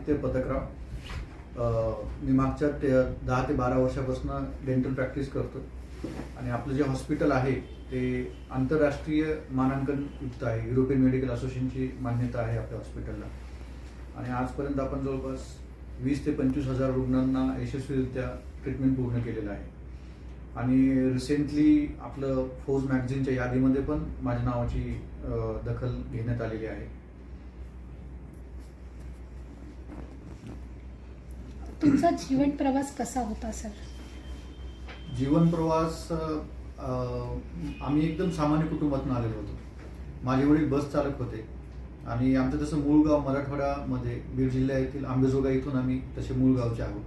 आदित्य पथकराव मी मागच्या ते दहा ते बारा वर्षापासून डेंटल प्रॅक्टिस करतो आणि आपलं जे हॉस्पिटल आहे ते आंतरराष्ट्रीय मानांकन युक्त आहे. युरोपियन मेडिकल असोसिएशनची मान्यता आहे आपल्या हॉस्पिटलला आणि आजपर्यंत आपण जवळपास वीस ते पंचवीस हजार रुग्णांना यशस्वीरित्या ट्रीटमेंट पूर्ण केलेलं आहे. आणि रिसेंटली आपलं फोर्स मॅगझिनच्या यादीमध्ये पण माझ्या नावाची दखल घेण्यात आलेली आहे. तुमचा जीवन प्रवास कसा होता सर? जीवन प्रवास आम्ही एकदम सामान्य कुटुंबातून आलेलो होतो. माझे वडील बस चालक होते आणि आमचं तसं मूळ गाव मराठवाड्यामध्ये बीड जिल्ह्यातील आंबेजोगाई इथून आम्ही तसे मूळ गावचे आहोत.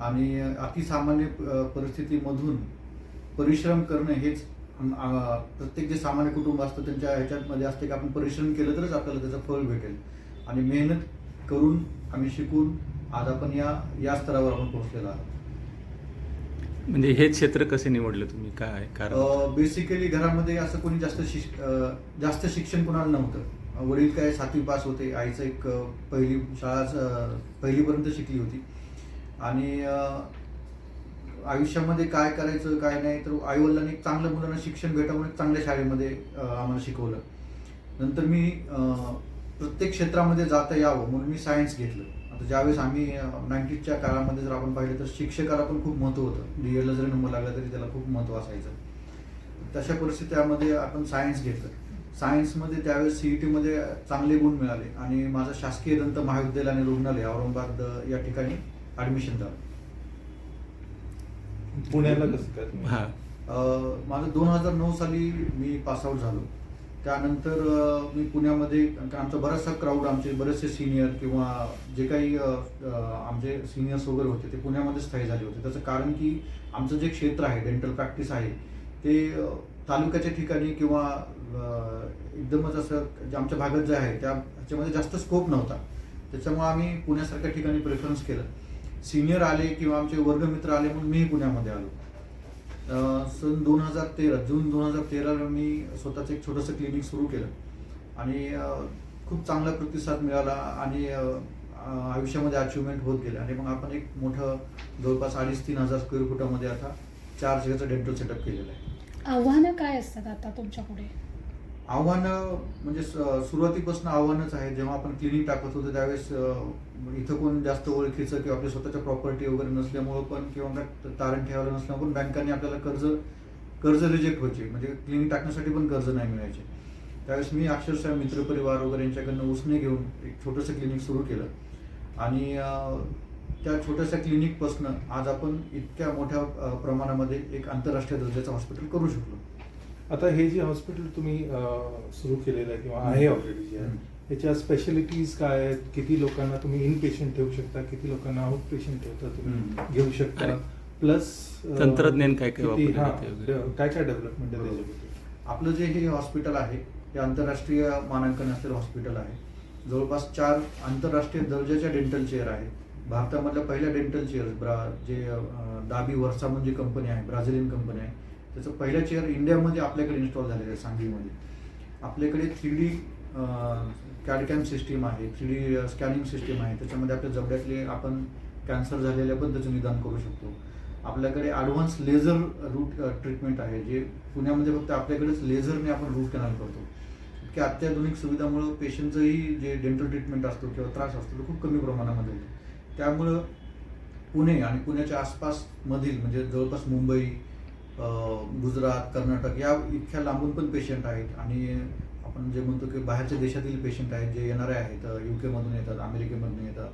आणि अतिसामान्य परिस्थितीमधून परिश्रम करणं हेच प्रत्येक जे सामान्य कुटुंब असतं त्यांच्या ह्याच्यामध्ये असते की आपण परिश्रम केलं तरच आपल्याला त्याचं फळ भेटेल. आणि मेहनत करून आम्ही शिकून आज आपण या या स्तरावर आपण पोहोचलेलो आहोत. म्हणजे हे क्षेत्र कसे निवडले तुम्ही? काय कारण? बेसिकली घरामध्ये असं कोणी जास्त शिक जास्त शिक्षण कोणाला नव्हतं. वडील काय सातवी पास होते आईचं एक पहिली शाळा पहिलीपर्यंत शिकली होती. आणि आयुष्यामध्ये काय करायचं काय नाही तर आईवडिलांनी एक चांगल्या मुलांना शिक्षण एक चांगल्या शाळेमध्ये आम्हाला शिकवलं. नंतर मी प्रत्येक क्षेत्रामध्ये जाता यावं म्हणून मी सायन्स घेतलं. आता ज्यावेळेस आम्ही नाईन्टीजच्या काळामध्ये जर आपण पाहिलं तर शिक्षकाला पण खूप महत्त्व होतं. डी जरी नंबर लागला तरी त्याला खूप महत्त्व असायचं. तशा परिस्थितीमध्ये आपण सायन्स घेतलं. सायन्समध्ये त्यावेळेस सी ई टीमध्ये चांगले गुण मिळाले आणि माझं शासकीय दंत महाविद्यालय आणि रुग्णालय औरंगाबाद या ठिकाणी ॲडमिशन झालं. पुण्याला कसं काय? हा. माझं दोन हजार नऊ साली मी पासआउट झालो. त्यानंतर मी पुण्यामध्ये कारण आमचा बराचसा क्राऊड आमचे बरेचसे सिनियर किंवा जे काही आमचे सिनियर्स वगैरे होते ते पुण्यामध्ये स्थायी झाले होते. त्याचं कारण की आमचं जे क्षेत्र आहे डेंटल प्रॅक्टिस आहे ते तालुक्याच्या ठिकाणी किंवा एकदमच असं जे आमच्या भागात जे आहे त्या ह्याच्यामध्ये जास्त स्कोप नव्हता. त्याच्यामुळे आम्ही पुण्यासारख्या ठिकाणी प्रेफरन्स केलं. सिनियर आले किंवा आमचे वर्गमित्र आले म्हणून मीही पुण्यामध्ये आलो. सन दोन हजार तेरा जून दोन हजार तेराला मी स्वतःचं एक छोटंसं क्लिनिक सुरू केलं. आणि खूप चांगला प्रतिसाद मिळाला आणि आयुष्यामध्ये अचिव्हमेंट होत गेलं. आणि मग आपण एक मोठं जवळपास अडीच तीन हजार स्क्वेअर फुटामध्ये आता चार जगाचं डेंटल सेटअप केलेलं आहे. आव्हानं काय असतात आता तुमच्यापुढे आव्हानं म्हणजे स- सुरुवातीपासून आव्हानच आहे. जेव्हा आपण क्लिनिक टाकत होतो त्यावेळेस इथं कोण जास्त ओळखीचं किंवा आपल्या स्वतःच्या प्रॉपर्टी वगैरे नसल्यामुळं पण किंवा तारण ठेवायला नसल्यामुळे पण बँकांनी आपल्याला कर्ज कर्ज रिजेक्ट व्हायचे. म्हणजे क्लिनिक टाकण्यासाठी पण कर्ज नाही मिळायचे. त्यावेळेस मी अक्षरशः मित्रपरिवार वगैरे यांच्याकडनं उसने घेऊन एक छोटंसं क्लिनिक सुरू केलं. आणि त्या छोट्याशा क्लिनिकपासनं आज आपण इतक्या मोठ्या प्रमाणामध्ये एक आंतरराष्ट्रीय दर्जाचं हॉस्पिटल करू शकलो. आता हे जे हॉस्पिटल तुम्ही सुरू केलेलं आहे किंवा आहे ऑलरेडी जे आहे. त्याच्या स्पेशालिटीज काय आहेत? किती लोकांना तुम्ही इन पेशंट ठेवू शकता? किती लोकांना आउट पेशंट ठेवता तुम्ही. घेऊ शकता? प्लस तंत्रज्ञान काय काय? काय काय डेव्हलपमेंट आहे आपलं जे हे हॉस्पिटल आहे हे आंतरराष्ट्रीय मानांकन असलेलं हॉस्पिटल आहे. जवळपास चार आंतरराष्ट्रीय दर्जाच्या डेंटल चेअर आहेत. भारतामधल्या पहिल्या डेंटल चेअर ब्रा जे दाबी वर्सा म्हणजे कंपनी आहे ब्राझिलियन कंपनी आहे. त्याचं पहिलं चेअर इंडियामध्ये आपल्याकडे इन्स्टॉल झालेलं आहे सांगलीमध्ये. आपल्याकडे three D CAD CAM system आहे थ्री डी स्कॅनिंग सिस्टीम आहे. त्याच्यामध्ये आपल्या जबड्यातले आपण कॅन्सर झालेल्या पण त्याचं निदान करू शकतो. आपल्याकडे ॲडव्हान्स लेझर रूट ट्रीटमेंट आहे जे पुण्यामध्ये फक्त आपल्याकडेच लेझरने आपण रूट कॅनल करतो. इतक्या अत्याधुनिक सुविधामुळं पेशंटचंही जे डेंटल ट्रीटमेंट असतो किंवा त्रास असतो तो खूप कमी प्रमाणामध्ये होतो. त्यामुळं पुणे आणि पुण्याच्या आसपासमधील म्हणजे जवळपास मुंबई गुजरात कर्नाटक या इतक्या लांबून पण पेशंट आहेत. आणि आपण जे म्हणतो की बाहेरच्या देशातील पेशंट आहेत जे येणारे आहेत यू केमधून येतात अमेरिकेमधून येतात.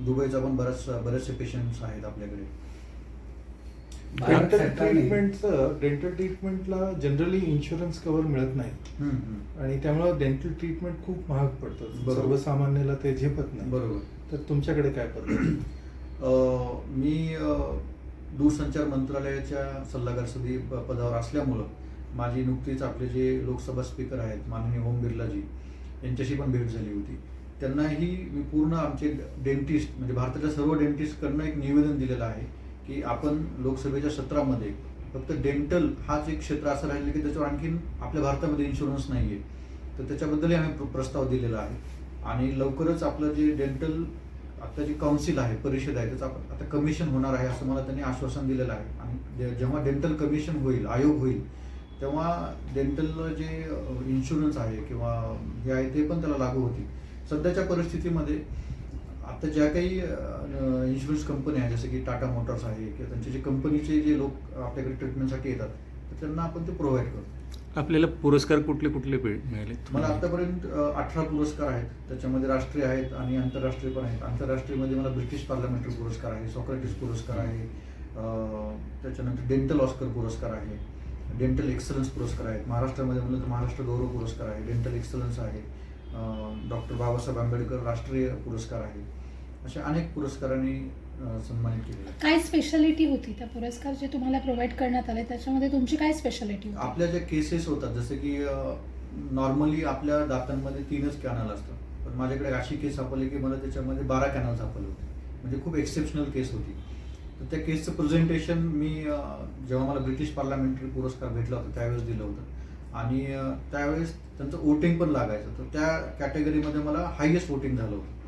दुबईचा पण बराच बरेचसे पेशंट्स आहेत आपल्याकडे. डेंटल ट्रीटमेंटचं डेंटल ट्रीटमेंटला जनरली इन्शुरन्स कव्हर मिळत नाही. आणि त्यामुळे डेंटल ट्रीटमेंट खूप महाग पडतं. बरोबर. सर्वसामान्याला ते झेपत नाही. बरोबर. तर तुमच्याकडे काय पद्धत अ, मी दूरसंचार मंत्रालयाच्या सल्लागार सदी प- पदावर असल्यामुळं माझी नुकतीच आपले जे लोकसभा स्पीकर आहेत माननीय ओम बिर्लाजी यांच्याशी पण भेट झाली होती. त्यांनाही मी पूर्ण आमचे डेंटिस्ट म्हणजे भारताच्या सर्व डेंटिस्टकडनं एक निवेदन दिलेलं आहे की आपण लोकसभेच्या सत्रामध्ये फक्त डेंटल हाच एक क्षेत्र असं राहिलं की त्याच्यावर आणखीन आपल्या भारतामध्ये इन्शुरन्स नाही आहे तर त्याच्याबद्दलही आम्ही प्रस्ताव दिलेला आहे. आणि लवकरच आपलं जे डेंटल आता जी काउन्सिल आहे परिषद आहे त्याचं आपण आता कमिशन होणार आहे असं मला त्यांनी आश्वासन दिलेलं आहे. आणि जेव्हा डेंटल कमिशन होईल आयोग होईल तेव्हा डेंटल जे इन्शुरन्स आहे किंवा हे आहे ते पण त्याला लागू होतील. सध्याच्या परिस्थितीमध्ये आता ज्या काही इन्शुरन्स कंपनी आहे जसं की टाटा मोटर्स आहे किंवा त्यांचे जे कंपनीचे जे लोक आपल्याकडे ट्रीटमेंटसाठी येतात तर त्यांना आपण ते प्रोव्हाइड करतो. आपल्याला पुरस्कार कुठले कुठले मिळाले? मला आतापर्यंत अठरा पुरस्कार आहेत. त्याच्यामध्ये राष्ट्रीय आहेत आणि आंतरराष्ट्रीय पण आहेत. आंतरराष्ट्रीयमध्ये मला ब्रिटिश पार्लमेंटरी पुरस्कार आहे सॉक्रेटिस पुरस्कार आहे त्याच्यानंतर डेंटल ऑस्कर पुरस्कार आहे डेंटल एक्सलन्स पुरस्कार आहेत. महाराष्ट्रामध्ये म्हणलं तर महाराष्ट्र गौरव पुरस्कार आहे डेंटल एक्सलन्स आहे डॉक्टर बाबासाहेब आंबेडकर राष्ट्रीय पुरस्कार आहे. अशा अनेक पुरस्कारांनी सन्मानित केले. काय स्पेशालिटी होती त्या पुरस्कार जे तुम्हाला प्रोव्हाइड करण्यात आले? त्याच्यामध्ये तुमची काय स्पेशालिटी होती? आपल्या ज्या केसेस होतात जसं की नॉर्मली आपल्या दातांमध्ये तीनच कॅनल असतात. पण माझ्याकडे अशी केस सापडली की मला त्याच्यामध्ये बारा कॅनल सापडले होते. म्हणजे खूप एक्सेप्शनल केस होती. तर त्या केसचं प्रेझेंटेशन मी जेव्हा मला ब्रिटिश पार्लमेंटरी पुरस्कार भेटला होता त्यावेळेस दिलं होतं. आणि त्यावेळेस त्यांचं वोटिंग पण लागायचं. तर त्या कॅटेगरीमध्ये मला हायेस्ट वोटिंग झालं होतं.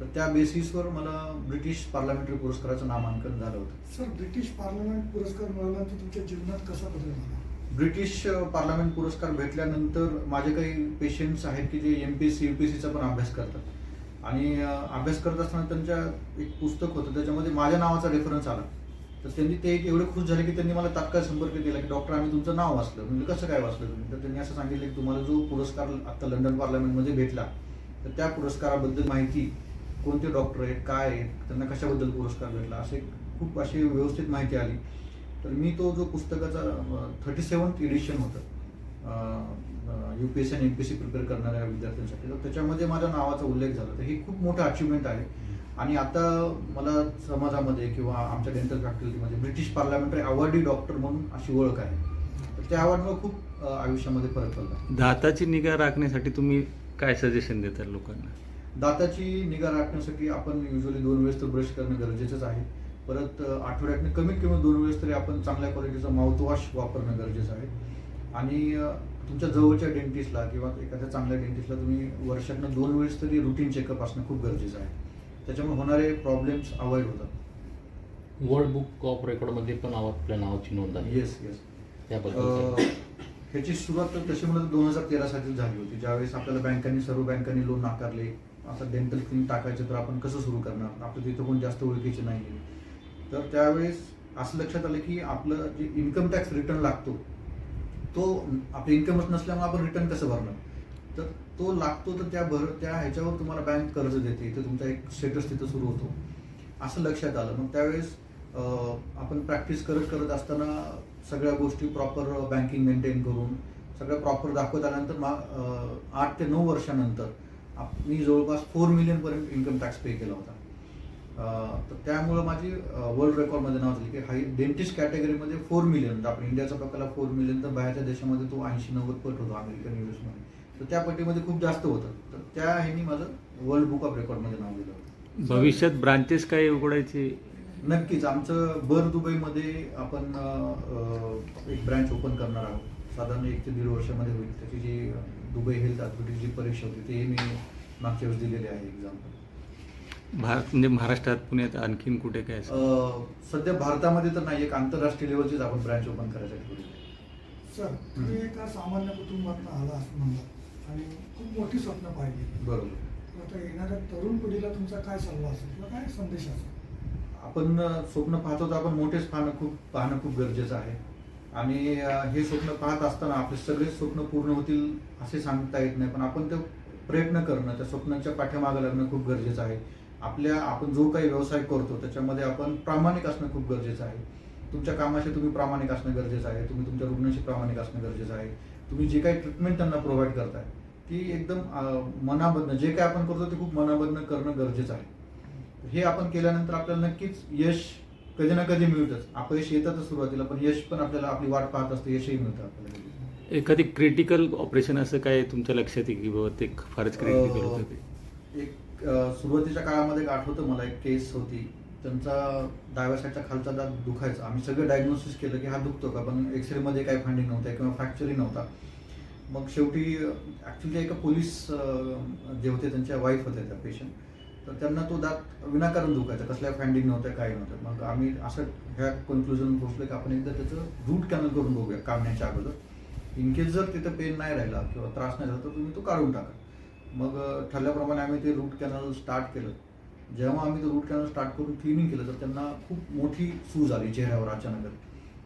तर त्या बेसिसवर मला ब्रिटिश पार्लमेंटरी पुरस्काराचं नामांकन झालं होतं. सर ब्रिटिश पार्लमेंट पुरस्कार मिळाल्यानंतर तुमच्या जीवनात कसा बदल झाला? ब्रिटिश पार्लमेंट पुरस्कार भेटल्यानंतर माझे काही पेशंट्स आहेत की जे M P S C U P सीचा पण अभ्यास करतात. आणि अभ्यास करत असताना त्यांच्या एक पुस्तक होतं त्याच्यामध्ये माझ्या नावाचा रेफरन्स आला. तर त्यांनी ते एक एवढे खुश झाले की त्यांनी मला तात्काळ संपर्क केला की डॉक्टर आम्ही तुमचं नाव वाचलं. म्हणजे कसं काय वाचलं तुम्ही? तर त्यांनी असं सांगितलं की तुम्हाला जो पुरस्कार आता लंडन पार्लमेंटमध्ये भेटला तर त्या पुरस्काराबद्दल माहिती कोणते डॉक्टर आहेत काय आहेत त्यांना कशाबद्दल पुरस्कार भेटला असे खूप अशी व्यवस्थित माहिती आली. तर मी तो जो पुस्तकाचा थर्टी सेवन्थ एडिशन होतं यू पी एस आणि एम पी सी प्रिपेअर करणाऱ्या विद्यार्थ्यांसाठी. तर त्याच्यामध्ये माझ्या नावाचा उल्लेख झाला. तर ही खूप मोठं अचिव्हमेंट आहे. आणि आता मला समाजामध्ये किंवा आमच्या डेंटल फॅकल्टीमध्ये ब्रिटिश पार्लमेंटरी अवॉर्डी डॉक्टर म्हणून अशी ओळख आहे. तर त्या अवॉर्डमुळे खूप आयुष्यामध्ये फरक पडला. दाताची निगा राखण्यासाठी तुम्ही काय सजेशन देतात लोकांना? दाताची निगा राखण्यासाठी आपण युजली दोन वेळेस तर ब्रश करणं गरजेचंच आहे. परत आठवड्यातनं कमीत कमी दोन वेळेस तरी आपण चांगल्या क्वालिटीचा माउथवॉश वापरणं गरजेचं आहे. आणि तुमच्या जवळच्या डेंटिस्टला किंवा एखाद्या चांगल्या डेंटिस्टला तुम्ही वर्षातनं दोन वेळेस तरी रुटीन चेकअप असणं खूप गरजेचं आहे. त्याच्यामुळे होणारे प्रॉब्लेम्स अवॉइड होतात. वर्ल्ड बुक ऑफ रेकॉर्डमध्ये पण आपल्या नावाची नोंद आहे. येस येस त्याबद्दल ह्याची सुरुवात तर तशी म्हणत दोन हजार तेरा साली झाली होती. ज्यावेळेस आपल्याला बँकांनी सर्व बँकांनी लोन नाकारले. आता डेंटल क्लिनिक टाकायचं तर आपण कसं सुरू करणार? आपलं तिथं कोण जास्त ओळखीचे नाही आहे तर त्यावेळेस असं लक्षात आलं की आपलं जे इन्कम टॅक्स रिटर्न लागतो तो आपली इन्कमच नसल्यामुळे आपण रिटर्न कसं भरणार? तर तो लागतो तर त्या भर त्या ह्याच्यावर तुम्हाला बँक कर्ज देते. तर तुमचा एक स्टेटस तिथं सुरू होतो. असं लक्षात आलं. मग त्यावेळेस आपण प्रॅक्टिस करत करत असताना सगळ्या गोष्टी प्रॉपर बँकिंग मेंटेन करून सगळं प्रॉपर दाखवत आल्यानंतर मा आठ ते नऊ वर्षानंतर मी जवळपास फोर मिलियनपर्यंत इन्कम टॅक्स पे केला होता. तर त्यामुळं माझी वर्ल्ड रेकॉर्डमध्ये नाव झाली की हाय डेंटिस्ट कॅटेगरीमध्ये फोर मिलियन आपण इंडियाचा प्रकारला फोर मिलियन तर बाहेरच्या देशामध्ये तो ऐंशी नव्वद पट होतो अमेरिकन युएसमध्ये तर त्या पट्टीमध्ये खूप जास्त होतं. तर त्या ह्यानी माझं वर्ल्ड बुक ऑफ रेकॉर्डमध्ये नाव दिलं होतं. भविष्यात ब्रांचेस काय उघडायचे? नक्कीच. आमचं बर दुबईमध्ये आपण एक ब्रँच ओपन करणार आहोत. साधारण एक ते दीड वर्षामध्ये होईल. त्याची जी दुबई हेल्थ अथॉरिटीची जी परीक्षा होती ते मी मागच्या वेळेस दिलेली आहे एक्झाम भारत म्हणजे महाराष्ट्रात पुण्यात आणखीन कुठे काय? सध्या भारतामध्ये तर नाही एक आंतरराष्ट्रीय लेवलचीच आपण ब्रँच ओपन करायसाठी आहे. सर तुम्ही एका सामान्य कुटुंबातून आला असं म्हणला आणि खूप मोठी स्वप्न पाहिली. बरोबर. तर आता येणाऱ्या तरुण पिढीला तुमचा काय सल्ला असेल? किंवा काय संदेश असेल? आपण अ, स्वप्न पाहतो तर आपण मोठेच पाहणं खूप पाहणं खूप गरजेचं आहे. आणि हे स्वप्न पाहत असताना आपले सगळे स्वप्न पूर्ण होतील असे सांगता येत नाही पण आपण ते प्रयत्न करणं त्या स्वप्नांच्या पाठीमागं लागणं खूप गरजेचं आहे. आपल्या आपण जो काही व्यवसाय करतो त्याच्यामध्ये आपण प्रामाणिक असणं खूप गरजेचं आहे. तुमच्या कामाशी तुम्ही प्रामाणिक असणं गरजेचं आहे तुम्ही तुमच्या रुग्णाशी प्रामाणिक असणं गरजेचं आहे. तुम्ही जे काही ट्रीटमेंट त्यांना प्रोव्हाइड करताय ती एकदम अ, मनामधनं जे काही आपण करतो ते खूप मनामधनं करणं गरजेचं आहे. हे आपण केल्यानंतर आपल्याला नक्कीच यश कधी ना कधी मिळतच. अपयश येतातच सुरुवातीला पण यश पण आपल्याला आपली वाट पाहत असते यशही मिळतं आपल्याला एखादी क्रिटिकल ऑपरेशन असं काय तुमच्या लक्षात येईल की बाबा ते फारच क्रिटिकल होतं ते? एक अ, सुरुवातीच्या काळामध्ये एक आठवतं मला एक केस होती. त्यांचा डाव्या साईडचा खालचा दात दुखायचा. आम्ही सगळं डायग्नोसिस केलं की हा दुखतो का पण एक्सरे मध्ये काही फाइंडिंग नव्हतं किंवा फ्रॅक्चरही नव्हता. मग शेवटी ऍक्च्युली एका पोलीस अ, जे होते त्यांच्या वाईफ होत्या त्या पेशंट तर त्यांना तो दात विनाकारण दुखायचा कसल्या फँडिंग नव्हतं काही नव्हतं मग आम्ही असं ह्या कन्क्लुजन पोहोचलो की आपण एकदा त्याचं रूट कॅनल करून बघूया काढण्याच्या अगोदर. इन केस जर तिथं पेन नाही राहिला किंवा त्रास नाही झाला तर तुम्ही तो काढून टाका. मग ठरल्याप्रमाणे आम्ही ते रूट कॅनल स्टार्ट केलं. जेव्हा आम्ही ते रूट कॅनल स्टार्ट करून क्लिनिंग केलं तर त्यांना खूप मोठी सूज आली चेहऱ्यावर अचानक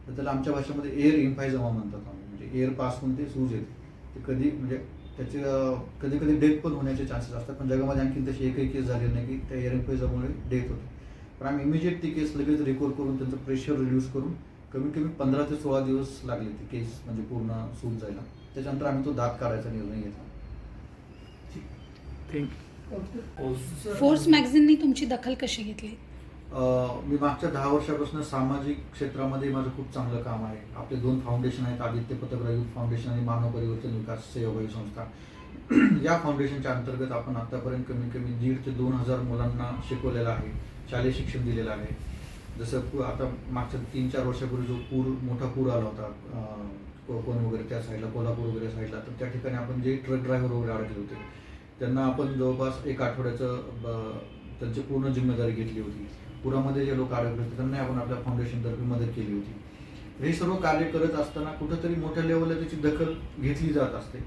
तर त्याला आमच्या भाषेमध्ये एअर इन्फायजमा म्हणतात आम्ही. म्हणजे एअरपासून ते सूज येते. ते कधी म्हणजे त्याचे कधी कधी डेथ पण होण्याचे चान्सेस असतात. पण जगामध्ये आणखी तशी एकही केस झाली नाही की त्या एअर इन्फायजमामुळे डेथ होते. पण आम्ही इमिजिएट ती केस लगेच रिकवर करून त्यांचं प्रेशर रिड्यूस करून कमीत कमी पंधरा ते सोळा दिवस लागले ती केस म्हणजे पूर्ण सूज जायला त्याच्यानंतर आम्ही तो दात काढायचा निर्णय घेतला. थँक्यू फोर्स मॅगझिननी तुमची दखल कशी घेतली? मी मागच्या दहा वर्षापासून सामाजिक क्षेत्रामध्ये माझं खूप चांगलं काम आहे. आपले दोन फाउंडेशन आहेत आदित्य पत्रकार युथ फाउंडेशन आणि मानव परिवर्तन विकास सेवाभावी संस्था. या फाउंडेशनच्या अंतर्गत आपण आतापर्यंत कमीत कमी दीड ते दोन हजार मुलांना शिकवलेलं आहे शालेय शिक्षण दिलेलं आहे. जसं आता मागच्या तीन चार वर्षापूर्वी जो पूर मोठा पूर आला होता कोकण वगैरे त्या साईडला कोल्हापूर वगैरे साईडला तर त्या ठिकाणी आपण जे ट्रक ड्रायव्हर वगैरे अडकले होते त्यांना आपण जवळपास एक आठवड्याचं ब- त्यांची पूर्ण जिम्मेदारी घेतली होती. पुरामध्ये जे लोक अडकले होते त्यांना आपण आपल्या फाउंडेशनतर्फे मदत केली होती. हे सर्व कार्य करत असताना कुठंतरी मोठ्या लेवलला त्याची दखल घेतली जात असते.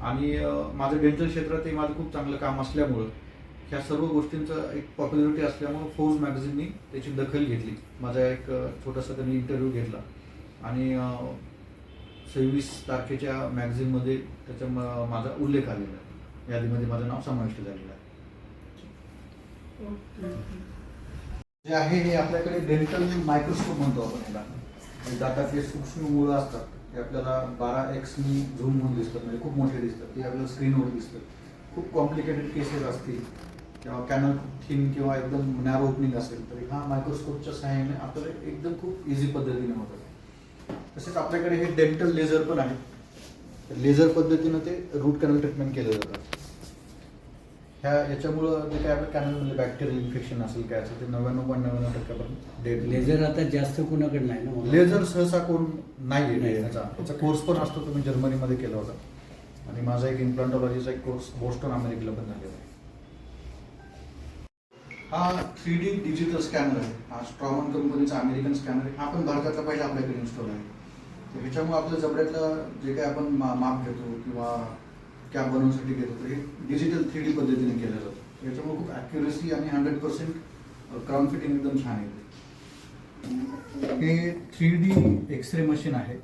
आणि माझं डेंटल क्षेत्रातही माझं खूप चांगलं काम असल्यामुळं ह्या सर्व गोष्टींचं एक पॉप्युलरिटी असल्यामुळं फोर्स मॅगझिननी त्याची दखल घेतली. माझा एक छोटासा त्यांनी इंटरव्ह्यू घेतला. आणि सव्वीस तारखेच्या मॅगझिनमध्ये त्याचा माझा उल्लेख आलेला आहे. यादीमध्ये माझं नाव समाविष्ट झालेलं आहे. जे आहे हे आपल्याकडे डेंटल मायक्रोस्कोप म्हणतो आपण याला. म्हणजे दातातले सूक्ष्म मुळं असतात ते आपल्याला बारा एक्सनी झूम होऊन दिसतात. म्हणजे खूप मोठे दिसतात. ते आपल्याला स्क्रीनवर दिसतात. खूप कॉम्प्लिकेटेड केसेस असतील. किंवा कॅनल खूप थिन किंवा एकदम नॅरो ओपनिंग असेल तर हा मायक्रोस्कोपच्या सहाय्याने आपल्याला एकदम खूप इझी पद्धतीने होतं. तसेच आपल्याकडे हे डेंटल लेझर पण आहे. लेझर पद्धतीनं ते रूट कॅनल ट्रीटमेंट केलं जातं. ह्या याच्यामुळं जे काय आपल्या कॅनलमध्ये बॅक्टेरियल इन्फेक्शन असेल काय असेल ते नव्याण्णव पॉईंट नव्याण्णव टक्क्यापर्यंत डेट लेझर आता जास्त कुणाकडे नाही ना लेझर सहसा कोण नाही नाही. याचा. याचा कोर्स पण असतो तो मी जर्मनीमध्ये केला होता. आणि माझा एक इम्प्लांटॉलॉजीचा एक कोर्स बोस्टन अमेरिकेला पण झालेला आहे. हा थ्री डी डिजिटल स्कॅनर आहे. हा स्ट्रॉमन कंपनीचा अमेरिकन स्कॅनर आहे. हा पण भारतातला पहिला आपल्याकडे इन्स्टॉल आहे. तर ह्याच्यामुळे आपल्या जबड्यातलं जे काही आपण मा- माप घेतो किंवा कॅप बनवण्यासाठी घेतो तर हे डिजिटल थ्री डी पद्धतीने केलं जातं याच्यामुळे खूप ॲक्युरेसी आणि हंड्रेड पर्सेंट क्राऊन फिटिंग एकदम छान येते हे थ्री डी एक्सरे मशीन आहे.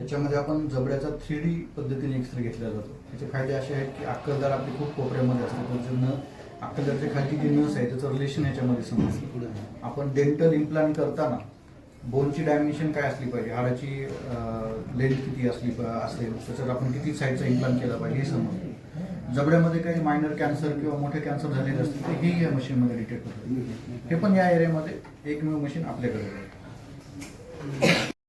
याच्यामध्ये आपण जबड्याचा थ्री डी पद्धतीने एक्सरे घेतला जातो. याचे फायदे असे आहेत की अक्कलदार आपली खूप कोपऱ्यामध्ये असते त्याचं न अक्कलदारच्या खालची जी नस आहे त्याचं रिलेशन याच्यामध्ये समजतं. आपण डेंटल इम्प्लांट करताना बोनची डायमेन्शन काय असली पाहिजे? हाडाची लेंथ किती असली असेल? त्याच्यात आपण किती साईडचा इम्प्लांट केला पाहिजे हे समजतो जबड्यामध्ये काही मायनर कॅन्सर किंवा मोठे कॅन्सर झालेले असतील तर हेही या मशीनमध्ये डिटेक्ट होतं. हे पण या एरियामध्ये एकमेव मशीन आपल्याकडे